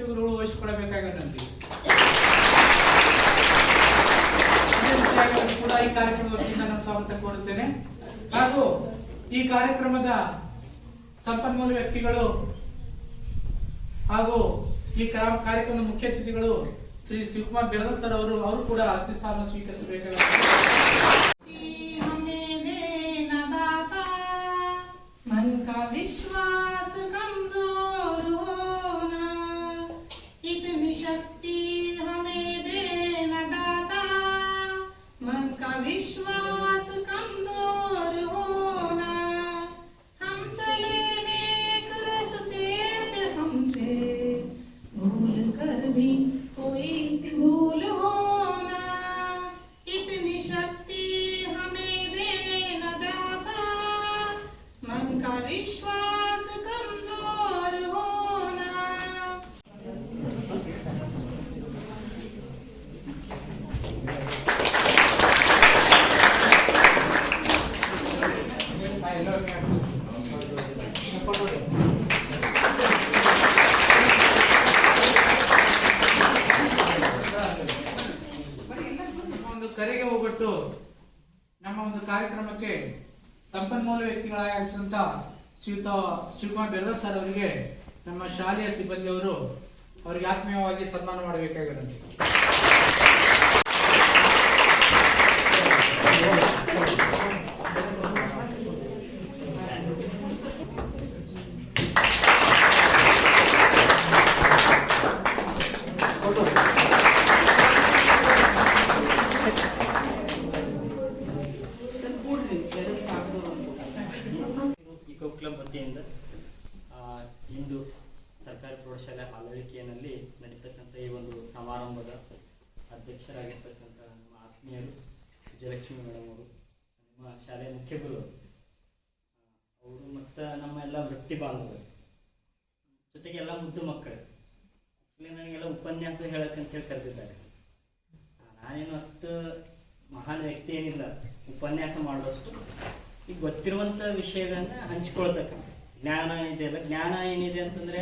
ಗುರುಗಳು ವಹಿಸಿಕೊಳ್ಳಬೇಕಾಗದಂತೆ ಕೂಡ ಈ ಕಾರ್ಯಕ್ರಮದ ವತಿಯಿಂದ ನಾನು ಸ್ವಾಗತ ಕೋರುತ್ತೇನೆ. ಹಾಗೂ ಈ ಕಾರ್ಯಕ್ರಮದ ಸಂಪನ್ಮೂಲ ವ್ಯಕ್ತಿಗಳು ಹಾಗೂ ಈ ಕಾರ್ಯಕ್ರಮದ ಮುಖ್ಯ ಅತಿಥಿಗಳು ಶ್ರೀ ಶಿವಕುಮಾರ್ ಬೆರದಸ್ತರ್ ಅವರು ಅವರು ಕೂಡ ಅತಿಸ್ಥಾನ ಸ್ವೀಕರಿಸಬೇಕಾಗುತ್ತೆ. का ಕಾರ್ಯಕ್ರಮಕ್ಕೆ ಸಂಪನ್ಮೂಲ ವ್ಯಕ್ತಿಗಳಾಗಿರುವಂತಹ ಶ್ರೀಯುತ ಶಿವಕುಮಾರ್ ಬೆಲ್ಲ ಸರ್ ಅವರಿಗೆ ನಮ್ಮ ಶಾಲೆಯ ಸಿಬ್ಬಂದಿಯವರು ಅವರಿಗೆ ಆತ್ಮೀಯವಾಗಿ ಸನ್ಮಾನ ಮಾಡಬೇಕಾಗಿರುತ್ತೆ ಇಕೋ ಕ್ಲಬ್ ವತಿಯಿಂದ ಆ, ಇಂದು ಸರ್ಕಾರಿ ಪ್ರೌಢಶಾಲೆ ಆಳ್ವಡಿಕೆಯಲ್ಲಿ ನಡೀತಕ್ಕಂಥ ಈ ಒಂದು ಸಮಾರಂಭದ ಅಧ್ಯಕ್ಷರಾಗಿರ್ತಕ್ಕಂಥ ನಮ್ಮ ಆತ್ಮೀಯರು ವಿಜಯಲಕ್ಷ್ಮಿ ಮೇಡಮ್ ಅವರು ನಮ್ಮ ಶಾಲೆಯ ಮುಖ್ಯ ಗುರು ಅವರು ಮತ್ತು ನಮ್ಮ ಎಲ್ಲ ವೃತ್ತಿ ಬಾಂಧವರು ಜೊತೆಗೆ ಎಲ್ಲ ಮುದ್ದು ಮಕ್ಕಳು ಇಲ್ಲಿ ನನಗೆಲ್ಲ ಉಪನ್ಯಾಸ ಹೇಳಕ್ಕಂತ ಹೇಳಿ ಕರೆದಿದ್ದಾರೆ ಆ, ನಾನೇನು ಅಷ್ಟು ಮಹಾನ್ ವ್ಯಕ್ತಿ ಏನಿಲ್ಲ ಉಪನ್ಯಾಸ ಮಾಡುವಷ್ಟು ಈಗ ಗೊತ್ತಿರುವಂಥ ವಿಷಯಗಳನ್ನ ಹಂಚ್ಕೊಳ್ತಕ್ಕಂಥ ಜ್ಞಾನ ಇದೆಯಲ್ಲ ಜ್ಞಾನ ಏನಿದೆ ಅಂತಂದ್ರೆ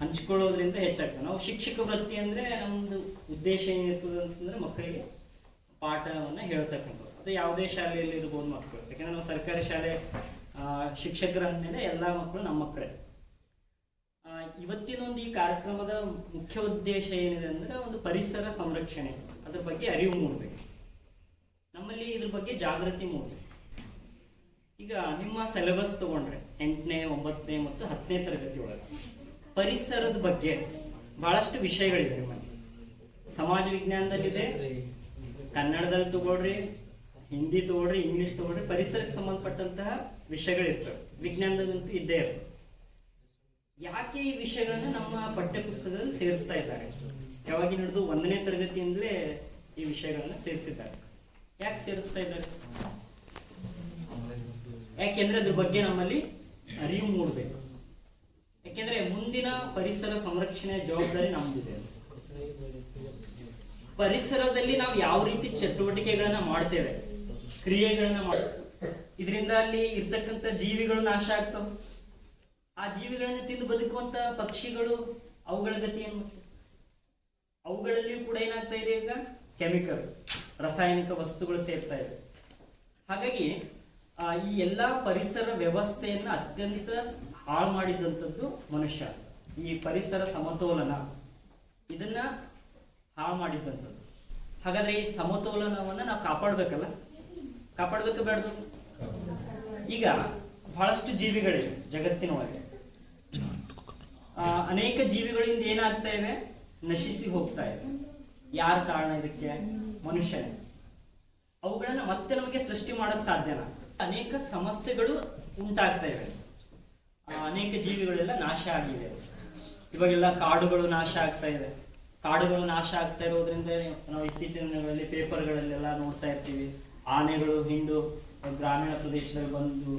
ಹಂಚ್ಕೊಳ್ಳೋದ್ರಿಂದ ಹೆಚ್ಚಾಗ್ತದೆ. ನಾವು ಶಿಕ್ಷಕ ವೃತ್ತಿ ಅಂದ್ರೆ ನಮ್ದು ಉದ್ದೇಶ ಏನಿರ್ತದೆ ಅಂತಂದ್ರೆ ಮಕ್ಕಳಿಗೆ ಪಾಠವನ್ನ ಹೇಳ್ತಕ್ಕಂಥದ್ದು. ಅದು ಯಾವುದೇ ಶಾಲೆಯಲ್ಲಿ ಇರ್ಬೋದು ಮಕ್ಕಳು. ಯಾಕಂದ್ರೆ ನಾವು ಸರ್ಕಾರಿ ಶಾಲೆ ಶಿಕ್ಷಕರ ಮೇಲೆ ಎಲ್ಲ ಮಕ್ಕಳು ನಮ್ಮ ಮಕ್ಕಳೇ. ಆ, ಇವತ್ತಿನ ಒಂದು ಈ ಕಾರ್ಯಕ್ರಮದ ಮುಖ್ಯ ಉದ್ದೇಶ ಏನಿದೆ ಅಂದ್ರೆ ಒಂದು ಪರಿಸರ ಸಂರಕ್ಷಣೆ. ಅದ್ರ ಬಗ್ಗೆ ಅರಿವು ಮೂಡಬೇಕು. ನಮ್ಮಲ್ಲಿ ಇದ್ರ ಬಗ್ಗೆ ಜಾಗೃತಿ ಮೂಡಬೇಕು. ಈಗ ನಿಮ್ಮ ಸಿಲೆಬಸ್ ತಗೊಂಡ್ರೆ ಎಂಟನೇ, ಒಂಬತ್ತನೇ ಮತ್ತು ಹತ್ತನೇ ತರಗತಿ ಒಳಗೆ ಪರಿಸರದ ಬಗ್ಗೆ ಬಹಳಷ್ಟು ವಿಷಯಗಳಿವೆ ನಿಮ್ಮಲ್ಲಿ. ಸಮಾಜ ವಿಜ್ಞಾನದಲ್ಲಿದೆ, ಕನ್ನಡದಲ್ಲಿ ತಗೊಳ್ರಿ, ಹಿಂದಿ ತಗೊಳ್ರಿ, ಇಂಗ್ಲಿಷ್ ತಗೊಳ್ರಿ, ಪರಿಸರಕ್ಕೆ ಸಂಬಂಧಪಟ್ಟಂತಹ ವಿಷಯಗಳಿರ್ತವೆ. ವಿಜ್ಞಾನದಲ್ಲಂತೂ ಇದ್ದೇ ಇರ್ತವೆ. ಯಾಕೆ ಈ ವಿಷಯಗಳನ್ನ ನಮ್ಮ ಪಠ್ಯಪುಸ್ತಕದಲ್ಲಿ ಸೇರಿಸ್ತಾ ಇದ್ದಾರೆ? ಯಾವಾಗಿ ಹಿಡಿದು ಒಂದನೇ ತರಗತಿಯಿಂದಲೇ ಈ ವಿಷಯಗಳನ್ನ ಸೇರಿಸಿದ್ದಾರೆ. ಯಾಕೆ ಸೇರಿಸ್ತಾ ಇದ್ದಾರೆ? ಯಾಕೆಂದ್ರೆ ಅದ್ರ ಬಗ್ಗೆ ನಮ್ಮಲ್ಲಿ ಅರಿವು ಮೂಡಬೇಕು. ಯಾಕೆಂದ್ರೆ ಮುಂದಿನ ಪರಿಸರ ಸಂರಕ್ಷಣೆಯ ಜವಾಬ್ದಾರಿ ನಮ್ದಿದೆ. ಪರಿಸರದಲ್ಲಿ ನಾವು ಯಾವ ರೀತಿ ಚಟುವಟಿಕೆಗಳನ್ನ ಮಾಡ್ತೇವೆ, ಕ್ರಿಯೆಗಳನ್ನ ಮಾಡ, ಇದರಿಂದ ಅಲ್ಲಿ ಇರ್ತಕ್ಕಂಥ ಜೀವಿಗಳು ನಾಶ ಆಗ್ತವೆ. ಆ ಜೀವಿಗಳನ್ನ ತಿಂದು ಬದುಕುವಂತ ಪಕ್ಷಿಗಳು ಅವುಗಳ ಗತಿ ಏನು? ಅವುಗಳಲ್ಲಿಯೂ ಕೂಡ ಏನಾಗ್ತಾ ಇದೆ ಈಗ? ಕೆಮಿಕಲ್, ರಾಸಾಯನಿಕ ವಸ್ತುಗಳು ಸೇರ್ತಾ ಇದೆ. ಹಾಗಾಗಿ ಈ ಎಲ್ಲಾ ಪರಿಸರ ವ್ಯವಸ್ಥೆಯನ್ನ ಅತ್ಯಂತ ಹಾಳು ಮಾಡಿದಂಥದ್ದು ಮನುಷ್ಯ. ಈ ಪರಿಸರ ಸಮತೋಲನ. ಇದನ್ನ ಹಾಳು ಮಾಡಿದ್ದಂಥದ್ದು ಹಾಗಾದ್ರೆ ಈ ಸಮತೋಲನವನ್ನ ನಾವು ಕಾಪಾಡಬೇಕಲ್ಲ? ಕಾಪಾಡಬೇಕು ಬೇಡದು ಈಗ ಬಹಳಷ್ಟು ಜೀವಿಗಳಿವೆ ಜಗತ್ತಿನೊಳಗೆ. ಅನೇಕ ಜೀವಿಗಳಿಂದ ಏನಾಗ್ತಾ ಇವೆ? ನಶಿಸಿ ಹೋಗ್ತಾ ಇದೆ ಯಾರ ಕಾರಣ ಇದಕ್ಕೆ? ಮನುಷ್ಯನೇ. ಅವುಗಳನ್ನ ಮತ್ತೆ ನಮಗೆ ಸೃಷ್ಟಿ ಮಾಡಕ್ ಸಾಧ್ಯನಾ? ಅನೇಕ ಸಮಸ್ಯೆಗಳು ಉಂಟಾಗ್ತಾ ಇವೆ. ಅನೇಕ ಜೀವಿಗಳೆಲ್ಲ ನಾಶ ಆಗಿದೆ ಇವಾಗೆಲ್ಲ ಕಾಡುಗಳು ನಾಶ ಆಗ್ತಾ ಇದೆ ಕಾಡುಗಳು ನಾಶ ಆಗ್ತಾ ಇರೋದ್ರಿಂದ ನಾವು ಇತ್ತೀಚಿನ ದಿನಗಳಲ್ಲಿ ಪೇಪರ್ಗಳಲ್ಲೆಲ್ಲ ನೋಡ್ತಾ ಇರ್ತೀವಿ. ಆನೆಗಳು ಹಿಂಡು ಗ್ರಾಮೀಣ ಪ್ರದೇಶದಲ್ಲಿ ಬಂದು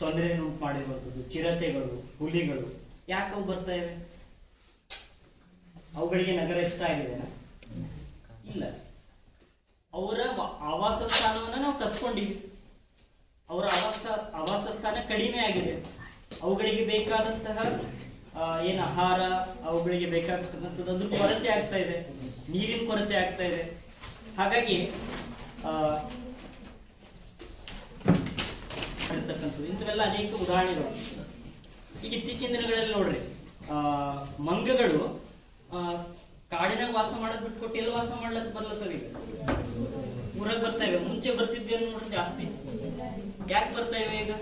ತೊಂದರೆ ಉಂಟು ಮಾಡಿರುವಂಥದ್ದು. ಚಿರತೆಗಳು, ಹುಲಿಗಳು ಯಾಕೆ ಅವು ಬರ್ತಾ ಇವೆ? ಅವುಗಳಿಗೆ ನಗರ ಇಷ್ಟ ಆಗಿದೆ ಇಲ್ಲ. ಅವರ ಆವಾಸ ಸ್ಥಾನವನ್ನ ನಾವು ಕಸ್ಕೊಂಡಿವಿ. ಅವರ ಆವಾಸ ಆವಾಸ ಸ್ಥಾನ ಕಡಿಮೆ ಆಗಿದೆ. ಅವುಗಳಿಗೆ ಬೇಕಾದಂತಹ ಏನು ಆಹಾರ, ಅವುಗಳಿಗೆ ಬೇಕಾಗ್ತಕ್ಕಂಥದ್ದು ಕೊರತೆ ಆಗ್ತಾ ಇದೆ. ನೀರಿನ ಕೊರತೆ ಆಗ್ತಾ ಇದೆ. ಹಾಗಾಗಿ ಇರ್ತಕ್ಕಂಥದ್ದು ಇಂಥವೆಲ್ಲ ಅನೇಕ ಉದಾಹರಣೆಗಳು. ಈಗ ಇತ್ತೀಚಿನ ದಿನಗಳಲ್ಲಿ ನೋಡ್ರಿ ಮಂಗಗಳು ಕಾಡಿನಾಗ ವಾಸ ಮಾಡೋದ್ ಬಿಟ್ಕೊಟ್ಟು ಎಲ್ಲಿ ವಾಸ ಮಾಡ್ಲಕ್ ಬರ್ಲತ್ತದ ಈಗ ಊರಾಗ ಬರ್ತಾ ಇವೆ ಮುಂಚೆ ಬರ್ತಿದ್ವಿ ನೋಡ್ರಿ ಜಾಸ್ತಿ. ಯಾಕೆ ಬರ್ತಾ ಇವೆ ಈಗ?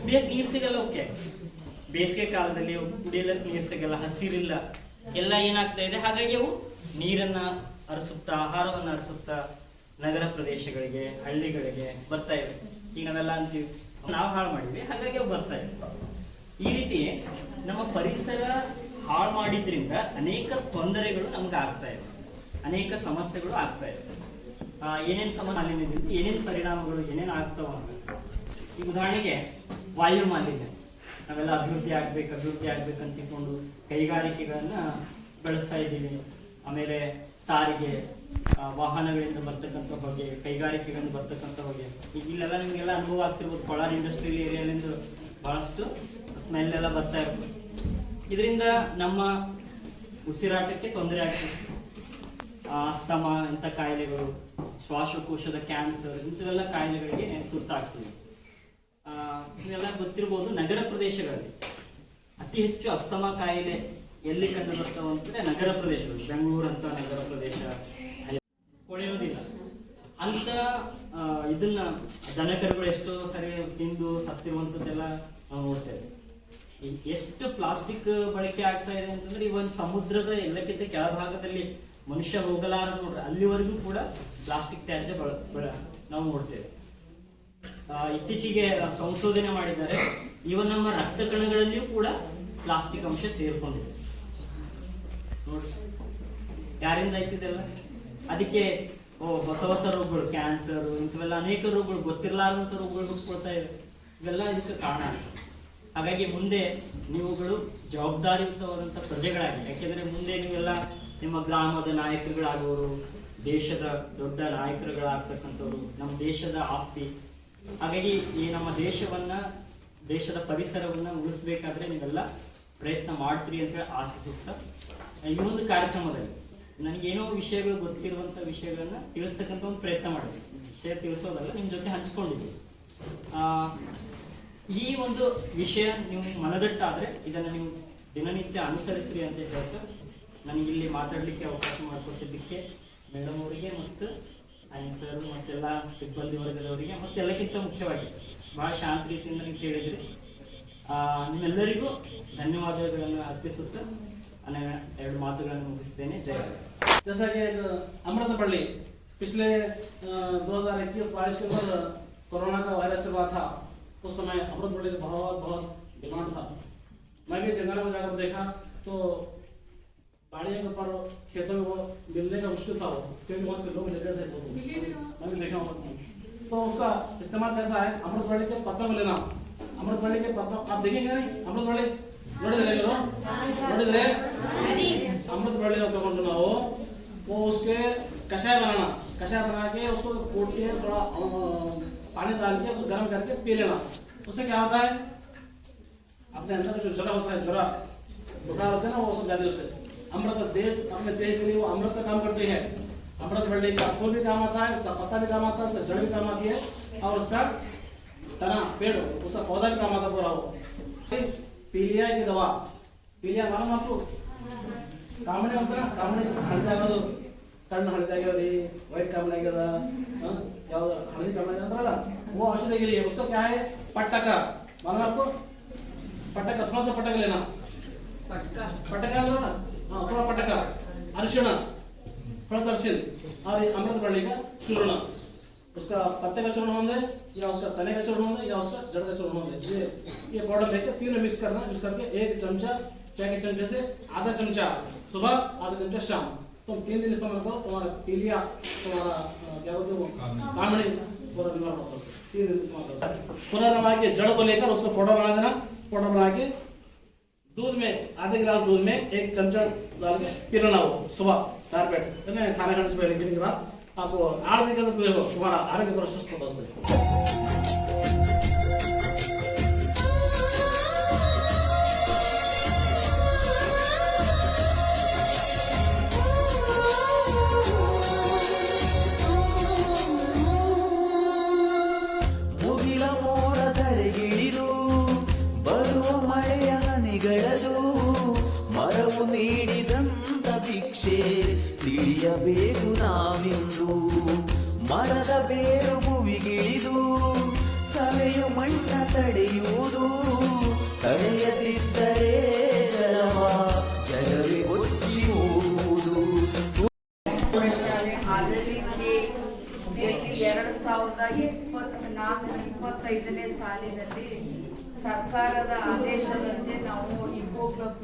ಕುಡಿಯಕ್ ನೀರ್ ಸಿಗಲ್ಲ ಓಕೆ ಬೇಸಿಗೆ ಕಾಲದಲ್ಲಿ ಅವು ಕುಡಿಯಲಕ್ ನೀರ್ ಸಿಗಲ್ಲ, ಹಸಿರಿಲ್ಲ. ಎಲ್ಲ ಏನಾಗ್ತಾ ಇದೆ? ಹಾಗಾಗಿ ಅವು ನೀರನ್ನ ಅರಸುತ್ತಾ ಆಹಾರವನ್ನ ಅರಸುತ್ತಾ ನಗರ ಪ್ರದೇಶಗಳಿಗೆ, ಹಳ್ಳಿಗಳಿಗೆ ಬರ್ತಾ ಇವೆ. ಈಗ ನಾವೆಲ್ಲ ಅಂತೀವಿ. ನಾವು ಹಾಳು ಮಾಡಿದ್ವಿ. ಹಾಗಾಗಿ ಅವು ಬರ್ತಾ ಇವೆ. ಈ ರೀತಿ ನಮ್ಮ ಪರಿಸರ ಹಾಳು ಮಾಡಿದ್ರಿಂದ ಅನೇಕ ತೊಂದರೆಗಳು ನಮ್ಗೆ ಆಗ್ತಾ ಇವೆ. ಅನೇಕ ಸಮಸ್ಯೆಗಳು ಆಗ್ತಾ ಇವೆ. ಏನೇನು ಸಮಸ್ಯೆ ಏನೇನು ಪರಿಣಾಮಗಳು, ಏನೇನು ಆಗ್ತಾವ ಈಗ ಉದಾಹರಣೆಗೆ ವಾಯು ಮಾಲಿನ್ಯ. ನಾವೆಲ್ಲ ಅಭಿವೃದ್ಧಿ ಆಗ್ಬೇಕು ಅಭಿವೃದ್ಧಿ ಆಗ್ಬೇಕು ಅಂತ ತಿಳ್ಕೊಂಡು ಕೈಗಾರಿಕೆಗಳನ್ನ ಬೆಳೆಸ್ತಾ ಇದ್ದೀವಿ. ಆಮೇಲೆ ಸಾರಿಗೆ ವಾಹನಗಳಿಂದ ಬರ್ತಕ್ಕಂಥ ಹೊಗೆ, ಕೈಗಾರಿಕೆಗಳಿಂದ ಬರ್ತಕ್ಕಂಥ ಹೊಗೆ. ಈಗ ಇಲ್ಲೆಲ್ಲ ನಿಮಗೆಲ್ಲ ಅನುಭವ ಆಗ್ತಿರ್ಬೋದು. ಕೊಳಾರ್ ಇಂಡಸ್ಟ್ರಿಯಲ್ ಏರಿಯಾಲಿಂದ ಬಹಳಷ್ಟು ಸ್ಮೆಲ್ ಎಲ್ಲ ಬರ್ತಾ ಇರ್ತದೆ ಇದರಿಂದ ನಮ್ಮ ಉಸಿರಾಟಕ್ಕೆ ತೊಂದರೆ ಆಗ್ತದೆ. ಅಸ್ತಮ ಇಂಥ ಕಾಯಿಲೆಗಳು, ಶ್ವಾಸಕೋಶದ ಕ್ಯಾನ್ಸರ್, ಇಂಥವೆಲ್ಲ ಕಾಯಿಲೆಗಳಿಗೆ ತುರ್ತಾಗ್ತದೆ ಇವೆಲ್ಲ ಗೊತ್ತಿರ್ಬೋದು, ನಗರ ಪ್ರದೇಶಗಳಲ್ಲಿ ಅತಿ ಹೆಚ್ಚು ಅಸ್ತಮ ಕಾಯಿಲೆ ಎಲ್ಲಿ ಕಂಡು ಬರ್ತಾವ ಅಂತಂದ್ರೆ ನಗರ ಪ್ರದೇಶಗಳು. ಬೆಂಗಳೂರು ಅಂತ ನಗರ ಪ್ರದೇಶ ಕೊಳೆಯೋದಿಲ್ಲ ಅಂತ ಇದನ್ನ ದನಕರುಗಳು ಎಷ್ಟೋ ಸರಿ ತಿಂದು ಸತ್ತಿರುವಂಥದ್ದೆಲ್ಲ ನಾವು ನೋಡ್ತೇವೆ. ಎಷ್ಟು ಪ್ಲಾಸ್ಟಿಕ್ ಬಳಕೆ ಆಗ್ತಾ ಇದೆ ಅಂತಂದ್ರೆ ಈ ಸಮುದ್ರದ ಎಲ್ಲಕ್ಕಿಂತ ಕೆಳಭಾಗದಲ್ಲಿ ಮನುಷ್ಯ ಹೋಗಲಾರ ನೋಡ್ರಿ, ಅಲ್ಲಿವರೆಗೂ ಕೂಡ ಪ್ಲಾಸ್ಟಿಕ್ ತ್ಯಾಜ್ಯ ನಾವು ನೋಡ್ತೇವೆ. ಇತ್ತೀಚೆಗೆ ಸಂಶೋಧನೆ ಮಾಡಿದ್ದಾರೆ ಇವನ್ ನಮ್ಮ ರಕ್ತ ಕಣಗಳಲ್ಲಿಯೂ ಕೂಡ ಪ್ಲಾಸ್ಟಿಕ್ ಅಂಶ ಸೇರ್ಕೊಂಡಿದೆ. ನೋಡಿ ಯಾರಿಂದ ಆಯ್ತಿದೆಲ್ಲ ಅದಕ್ಕೆ, ಓ, ಹೊಸ ಹೊಸ ರೋಗಗಳು, ಕ್ಯಾನ್ಸರ್, ಇಂಥವೆಲ್ಲ ಅನೇಕ ರೋಗಗಳು ಗೊತ್ತಿರಲಾರ್ದಂಥ ರೋಗಗಳು ಹುಟ್ಕೊಳ್ತಾ ಇವೆ. ಇವೆಲ್ಲ ಇದಕ್ಕೆ ಕಾರಣ ಹಾಗಾಗಿ ಮುಂದೆ ನೀವುಗಳು ಜವಾಬ್ದಾರಿಯುತವಾದಂಥ ಪ್ರಜೆಗಳಾಗಿ, ಯಾಕೆಂದರೆ ಮುಂದೆ ನೀವೆಲ್ಲ ನಿಮ್ಮ ಗ್ರಾಮದ ನಾಯಕರುಗಳಾಗುವರು ದೇಶದ ದೊಡ್ಡ ನಾಯಕರುಗಳಾಗ್ತಕ್ಕಂಥವ್ರು, ನಮ್ಮ ದೇಶದ ಆಸ್ತಿ. ಹಾಗಾಗಿ ಈ ನಮ್ಮ ದೇಶವನ್ನ, ದೇಶದ ಪರಿಸರವನ್ನ ಉಳಿಸ್ಬೇಕಾದ್ರೆ ನೀವೆಲ್ಲ ಪ್ರಯತ್ನ ಮಾಡ್ತೀರಿ ಅಂತ ಹೇಳಿ ಆಶಿಸುತ್ತಾ ಈ ಒಂದು ಕಾರ್ಯಕ್ರಮದಲ್ಲಿ ನನಗೇನೋ ವಿಷಯಗಳು ಗೊತ್ತಿರುವಂಥ ವಿಷಯಗಳನ್ನ ತಿಳಿಸ್ತಕ್ಕಂಥ ಒಂದು ಪ್ರಯತ್ನ ಮಾಡಿದ್ವಿ ವಿಷಯ ತಿಳಿಸೋದಲ್ಲ, ನಿಮ್ಮ ಜೊತೆ ಹಂಚ್ಕೊಂಡಿದ್ವಿ ಈ ಒಂದು ವಿಷಯ ನೀವು ಮನದಟ್ಟಾದ್ರೆ ಇದನ್ನ ನೀವು ದಿನನಿತ್ಯ ಅನುಸರಿಸ್ರಿ ಅಂತ ಹೇಳ್ತಾ ನನಗೆ ಇಲ್ಲಿ ಮಾತಾಡ್ಲಿಕ್ಕೆ ಅವಕಾಶ ಮಾಡಿಕೊಟ್ಟಿದ್ದಕ್ಕೆ ಮೇಡಮ್ ಅವರಿಗೆ ಮತ್ತು ಸೈನ್ಸ್ ಸರ್ ಮತ್ತೆಲ್ಲ ಸಿಬ್ಬಂದಿ ವರ್ಗದವರಿಗೆ ಮತ್ತೆ ಎಲ್ಲಕ್ಕಿಂತ ಮುಖ್ಯವಾಗಿ ಬಹಳ ಶಾಂತ ರೀತಿಯಿಂದ ನೀವು ಕೇಳಿದ್ರಿ ಆ, ನಿಮ್ಮೆಲ್ಲರಿಗೂ ಧನ್ಯವಾದಗಳನ್ನು ಅರ್ಪಿಸುತ್ತಾ ನನ್ನ ಎರಡು ಮಾತುಗಳನ್ನು ಮುಗಿಸ್ತೇನೆ ಜಯ ಹಿಂದ್. जैसा कि एक अमृत बल्ली पिछले दो हजार इक्कीस बाईस के बाद कोरोना का वायरस चल रहा था उस समय अमृत बड़े बहुत बहुत डिमांड था। मैं भी जंगल में जाकर देखा तो पहाड़ियों के ऊपर खेतों में वो मिलने का मुश्किल था वो क्योंकि वहाँ से लोग लेते थे मैं भी देखा हूँ तो उसका इस्तेमाल कैसा है? अमृत वेले के पत्तों में लेना। अमृत वेले के पत्तों आप देखेंगे नहीं? अमृत वेले ನೋಡಿದ್ರೇನು ನೋಡಿದ್ರೆ अमृत ಬಳ್ಳಿನ ತಗೊಂಡು ನಾವು उसके कषाय बनाना। कषाय बना के उसको कूट के थोड़ा पानी डाल के उसको गर्म करके पी लेना उससे क्या होता है अपने अंदर जो ज्वरा होता है ज्वरा बुखार होता है ना वो सब जाते हैं उससे अमृत देह अपने देह के लिए वो अमृत का काम करती है अमृत बल्ली का फूल भी काम आता है उसका पत्ता भी काम आता है उसका जड़ भी काम आती है और उसका तना पेड़ उसका पौधा भी काम आता है पूरा वो पीलिया की दवा पीलिया मालूम आपको ಕಾಮಣಿ ಅಂತ ಕಾಮಣಿ ಹಳದಿ ಆಗೋದು ಕಣ್ಣು ಹಳದಿ ಆಗ್ಯಾವ್ರಿ ವೈಟ್ ಕಾಮಣಿ ಆಗ್ಯದ वो औषधि के लिए उसका क्या है? पटका मालूम आपको? पटका थोड़ा सा पटक लेना। पटका। पटका ना? हाँ थोड़ा पटका। अरसिन थोड़ा सा अरसिन और अमृत बड़े का चूर्ण। उसका पत्ते का चूर्ण होंगे या उसका तने का चूर्ण होंगे या उसका जड़ का चूर्ण होंगे। ये ये पाउडर लेकर तीनों मिक्स करना मिक्स करके एक चमचा चाय के चमचे से आधा चमचा। सुबह आधा चमचा शाम। तुम तीन दिन इस्तेमाल करो तुम्हारा पीलिया तुम्हारा अ, क्या बोलते हो कामड़ी पूरा निवारण होता है उससे। तीन दिन इस्तेमाल करो पूरा रवा के जड़ को लेकर उसको पाउडर बना देना पाउडर बना के दूध में आधे गिलास दूध में एक चमचा डाल के पी लेना वो सुबह चार पेट है ना खाना खाने से पहले पीने के बाद आपको आठ दिन के अंदर पिएगा तुम्हारा आरोग्य पूरा सुस्त होता है ತಿಳಿಯಬೇಕು ನಾವಿಂದು. ಮರದ ಬೇರು ಭುವಿಗಿಳಿದು ಸವೆಯು ಮಣ್ಣ ತಡೆಯುವುದು. ತಡೆಯದಿದ್ದರೆ ಜಲವ ಜಲವೇ ಒಚ್ಚಿ ಹೋಗುವುದು. ಎರಡು ಸಾವಿರದ ಇಪ್ಪತ್ನಾಲ್ಕು, ಇಪ್ಪತ್ತೈದನೇ ಸಾಲಿನಲ್ಲಿ ಸರ್ಕಾರದ ಆದೇಶದಂತೆ ನಾವು ಇಕೋ ಕ್ಲಬ್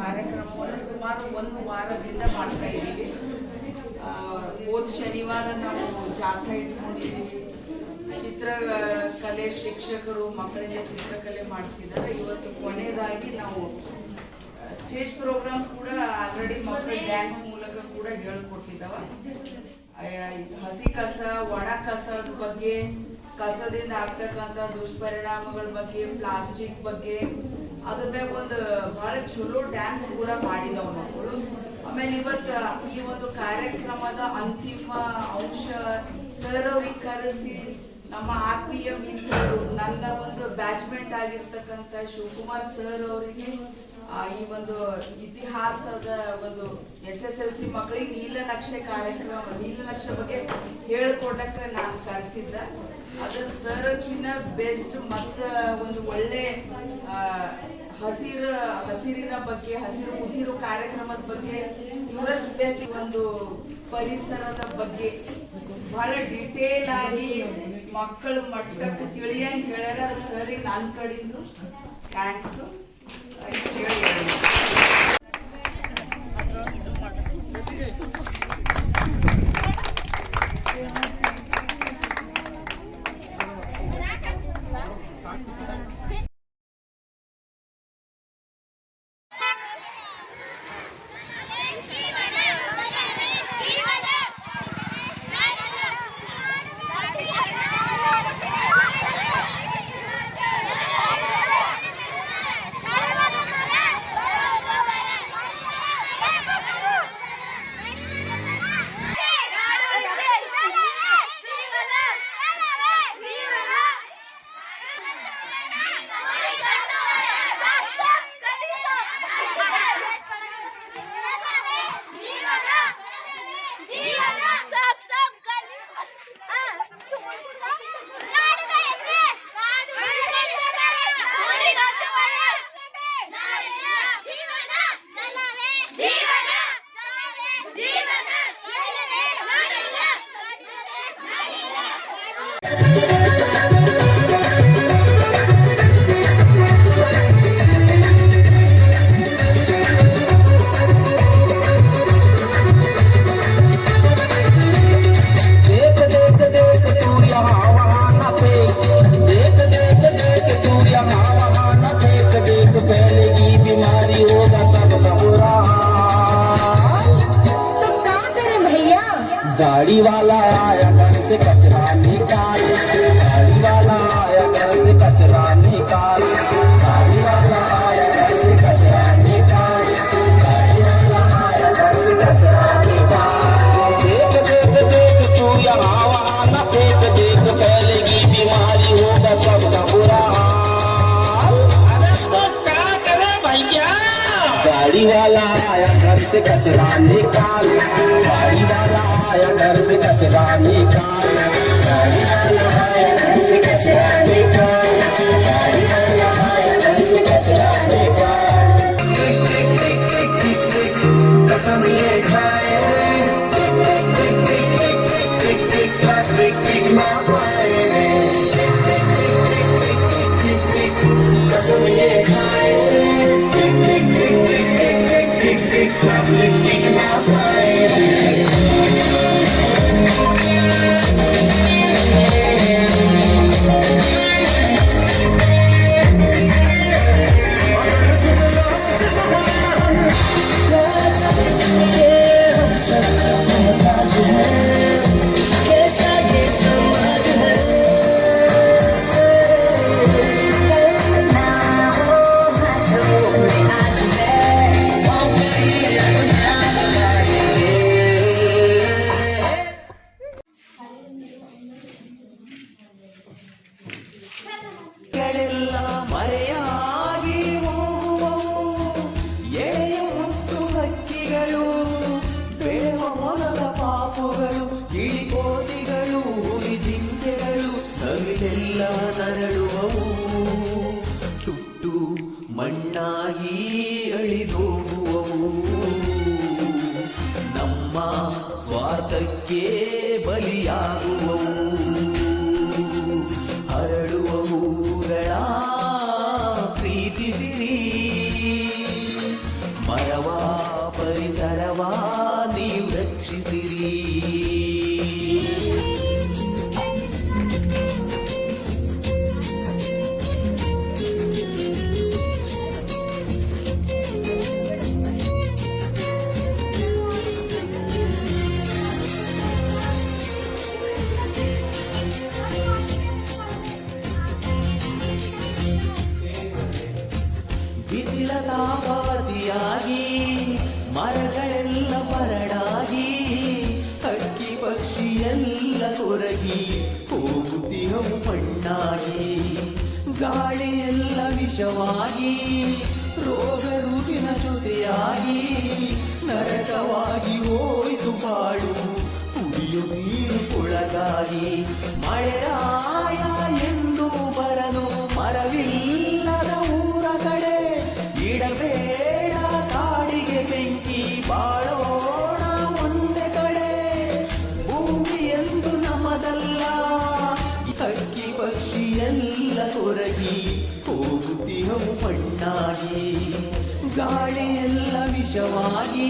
ಕಾರ್ಯಕ್ರಮವನ್ನು ಸುಮಾರು ಒಂದು ವಾರದಿಂದ ಮಾಡ್ತಾ ಇದ್ದೀವಿ. ಹೋದ ಶನಿವಾರ ನಾವು ಜಾಥಾ ಇಟ್ಕೊಂಡಿದ್ದೀವಿ ಚಿತ್ರಕಲೆ ಶಿಕ್ಷಕರು ಮಕ್ಕಳಿಂದ ಚಿತ್ರಕಲೆ ಮಾಡಿಸಿದ್ದಾರೆ. ಇವತ್ತು ಕೊನೆಯದಾಗಿ ನಾವು ಸ್ಟೇಜ್ ಪ್ರೋಗ್ರಾಮ್ ಕೂಡ ಆಲ್ರೆಡಿ ಮಕ್ಕಳು ಡ್ಯಾನ್ಸ್ ಮೂಲಕ ಕೂಡ ಹೇಳ್ಕೊಟ್ಟಿದ್ದಾವ. ಹಸಿ ಕಸ, ಒಣ ಕಸದ ಬಗ್ಗೆ, ಕಸದಿಂದ ಆಗ್ತಕ್ಕಂಥ ದುಷ್ಪರಿಣಾಮಗಳ ಬಗ್ಗೆ ಪ್ಲಾಸ್ಟಿಕ್ ಬಗ್ಗೆ, ಅದ್ರ ಒಂದು ಬಹಳ ಚಲೋ ಡ್ಯಾನ್ಸ್ ಕೂಡ ಮಾಡಿದವ ಮಕ್ಕಳು. ಆಮೇಲೆ ಇವತ್ತು, ಈ ಒಂದು ಕಾರ್ಯಕ್ರಮದ ಅಂತಿಮ ಅಂಶ ಸರ್ ಅವ್ರಿಗೆ ಕರೆಸಿ, ನಮ್ಮ ಆತ್ಮೀಯ ಮಿತ್ರರು, ನನ್ನ ಒಂದು ಬ್ಯಾಚ್ಮೆಂಟ್ ಆಗಿರ್ತಕ್ಕಂಥ ಶಿವಕುಮಾರ್ ಸರ್ ಅವರಿಗೆ ಈ ಒಂದು ಇತಿಹಾಸದ ಒಂದು ಎಸ್ ಎಸ್ ಎಲ್ ಸಿ ಮಕ್ಕಳಿಗೆ ನೀಲನಕ್ಷೆ ಕಾರ್ಯಕ್ರಮ, ನೀಲನಕ್ಷೆ ಬಗ್ಗೆ ಹೇಳ್ಕೊಡಕ್ಕೆ ನಾನು ಕರೆಸಿದ್ದ. ಅದ್ರ ಸರ್ಕಿನ್ನ ಬೆಸ್ಟ್ ಮತ್ತ ಒಂದು ಒಳ್ಳೆ ಹಸಿರು, ಹಸಿರಿನ ಬಗ್ಗೆ, ಹಸಿರು ಉಸಿರು ಕಾರ್ಯಕ್ರಮದ ಬಗ್ಗೆ, ಇವರಷ್ಟು ಬೆಸ್ಟ್ ಒಂದು ಪರಿಸರದ ಬಗ್ಗೆ ಬಹಳ ಡಿಟೇಲ್ ಆಗಿ ಮಕ್ಕಳ ಮಟ್ಟಕ್ಕೆ ತಿಳಿಯಂಗೆ ಹೇಳ್ಯಾರ. ಸರಿ ನನ್ನ ಕಡೆಯಿಂದ ಥ್ಯಾಂಕ್ಸು से कचरा निकाल। गाड़ी वाला आया घर से कचरा निकाल। गाड़ी वाला आया ಸ್ವಾರ್ಥಕ್ಕೆ ಬಲಿಯಾಗುವವು ತಾಪಾತಿಯಾಗಿ ಮರಗಳೆಲ್ಲ ಬರಡಾಗಿ ಹಕ್ಕಿ ಪಕ್ಷಿಯೆಲ್ಲ ಕೊರಗಿ ಹೋಗುತ್ತಿಹವು ಮಣ್ಣಾಗಿ, ಗಾಳಿಯೆಲ್ಲ ವಿಷವಾಗಿ, ರೋಗ ರುಚಿನ ಜೊತೆಯಾಗಿ, ನರಕವಾಗಿ ಹೋಯ್ತು ಬಾಳು ಕುಡಿಯು ನೀರು ಕೊಳಗಾಗಿ ಮಳೆಯಾಯ ಎಂದು ಬರನು, ಮರವಿಲ್ಲದ ಊರ ಕಡೆ. ಇಡಬೇಡ ಕಾಡಿಗೆ ಬೆಂಕಿ ಬಾಳೋಣ ಒಂದೇ ಕಡೆ. ಭೂಮಿ ಎಂದು ನಮ್ಮದಲ್ಲ ಹಕ್ಕಿ ಪಕ್ಷಿ ಎಲ್ಲ ಗಾಳಿಯೆಲ್ಲ ವಿಷವಾಗಿ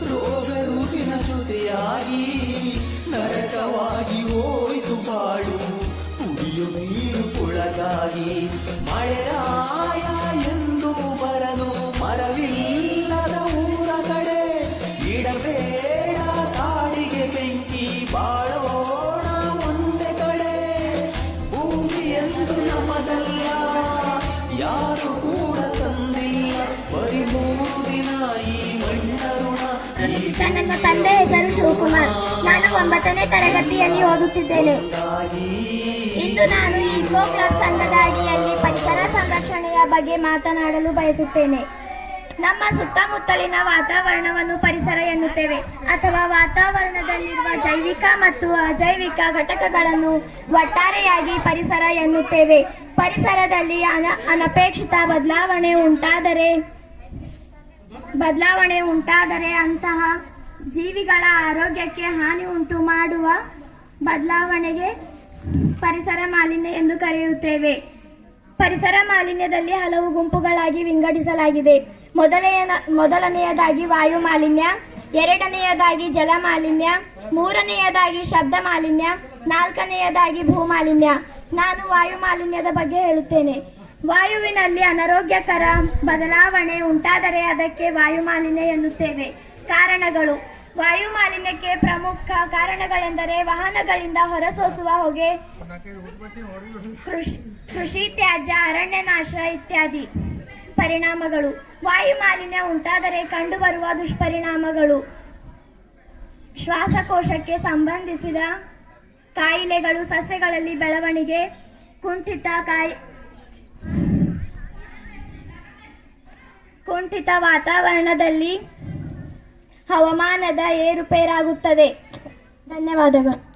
ರೋಗ ರುಚಿನ ಜೊತೆಯಾಗಿ ನರಕವಾಗಿ ಹೋಯ್ತು ಬಾಳು ಕುಡಿಯು ನೀರು ಕೊಳಗಾಗಿ ಮಳೆಯಾಯ ಎಂದು ಬರನು ಮರವಿಲ್ಲದ ಊರ ಕಡೆ ಇಡಬೇಡ ಕಾಡಿಗೆ ಬೆಂಕಿ ಬಾಳೋಣ ಒಂದೇ ಕಡೆ. ಭೂಮಿ ಎಂದು ನಮ್ಮದಲ್ಲ ಯಾರು ಕೂಡ ತಂದಿಲ್ಲ. ಬರಿ ಮೂರು ದಿನ ಈ ಮಣ್ಣರುಣ ನನ್ನ ತಂದೆ ಹೆಸರು ಶಿವಕುಮಾರ್. ನಾನು ಒಂಬತ್ತನೇ ತರಗತಿಯಲ್ಲಿ ಓದುತ್ತಿದ್ದೇನೆ. ಇಂದು ನಾನು ಈಕೋ ಕ್ಲಬ್ ಸಂಘದ ಅಡಿಯಲ್ಲಿ ಪರಿಸರ ಸಂರಕ್ಷಣೆಯ ಬಗ್ಗೆ ಮಾತನಾಡಲು ಬಯಸುತ್ತೇನೆ. ನಮ್ಮ ಸುತ್ತಮುತ್ತಲಿನ ವಾತಾವರಣವನ್ನು ಪರಿಸರ ಎನ್ನುತ್ತೇವೆ. ಅಥವಾ ವಾತಾವರಣದಲ್ಲಿರುವ ಜೈವಿಕ ಮತ್ತು ಅಜೈವಿಕ ಘಟಕಗಳನ್ನು ಒಟ್ಟಾರೆಯಾಗಿ ಪರಿಸರ ಎನ್ನುತ್ತೇವೆ. ಪರಿಸರದಲ್ಲಿ ಅನ, ಅನಪೇಕ್ಷಿತ ಬದಲಾವಣೆ ಉಂಟಾದರೆ ಬದಲಾವಣೆ ಉಂಟಾದರೆ ಅಂತಹ ಜೀವಿಗಳ ಆರೋಗ್ಯಕ್ಕೆ ಹಾನಿ ಉಂಟು ಮಾಡುವ ಬದಲಾವಣೆಗೆ ಪರಿಸರ ಮಾಲಿನ್ಯ ಎಂದು ಕರೆಯುತ್ತೇವೆ. ಪರಿಸರ ಮಾಲಿನ್ಯದಲ್ಲಿ ಹಲವು ಗುಂಪುಗಳಾಗಿ ವಿಂಗಡಿಸಲಾಗಿದೆ. ಮೊದಲನೆಯ ಮೊದಲನೆಯದಾಗಿ ವಾಯು ಮಾಲಿನ್ಯ, ಎರಡನೆಯದಾಗಿ ಜಲ ಮಾಲಿನ್ಯ, ಮೂರನೆಯದಾಗಿ ಶಬ್ದ ಮಾಲಿನ್ಯ, ನಾಲ್ಕನೆಯದಾಗಿ ಭೂ ಮಾಲಿನ್ಯ. ನಾನು ವಾಯು ಮಾಲಿನ್ಯದ ಬಗ್ಗೆ ಹೇಳುತ್ತೇನೆ. ವಾಯುವಿನಲ್ಲಿ ಅನಾರೋಗ್ಯಕರ ಬದಲಾವಣೆ ಉಂಟಾದರೆ ಅದಕ್ಕೆ ವಾಯು ಮಾಲಿನ್ಯ ಎನ್ನುತ್ತೇವೆ. ಕಾರಣಗಳು. ವಾಯು ಮಾಲಿನ್ಯಕ್ಕೆ ಪ್ರಮುಖ ಕಾರಣಗಳೆಂದರೆ ವಾಹನಗಳಿಂದ ಹೊರಸೂಸುವ ಹೊಗೆ, ಕೃಷಿ ತ್ಯಾಜ್ಯ ಅರಣ್ಯ ನಾಶ ಇತ್ಯಾದಿ ಪರಿಣಾಮಗಳು. ವಾಯು ಮಾಲಿನ್ಯ ಉಂಟಾದರೆ ಕಂಡುಬರುವ ದುಷ್ಪರಿಣಾಮಗಳು. ಶ್ವಾಸಕೋಶಕ್ಕೆ ಸಂಬಂಧಿಸಿದ ಕಾಯಿಲೆಗಳು ಸಸ್ಯಗಳಲ್ಲಿ ಬೆಳವಣಿಗೆ, ಕುಂಠಿತ ಕಾಯಿ, ಕುಂಠಿತ ವಾತಾವರಣದಲ್ಲಿ ಹವಾಮಾನದ ಏರುಪೇರಾಗುತ್ತದೆ. ಧನ್ಯವಾದಗಳು.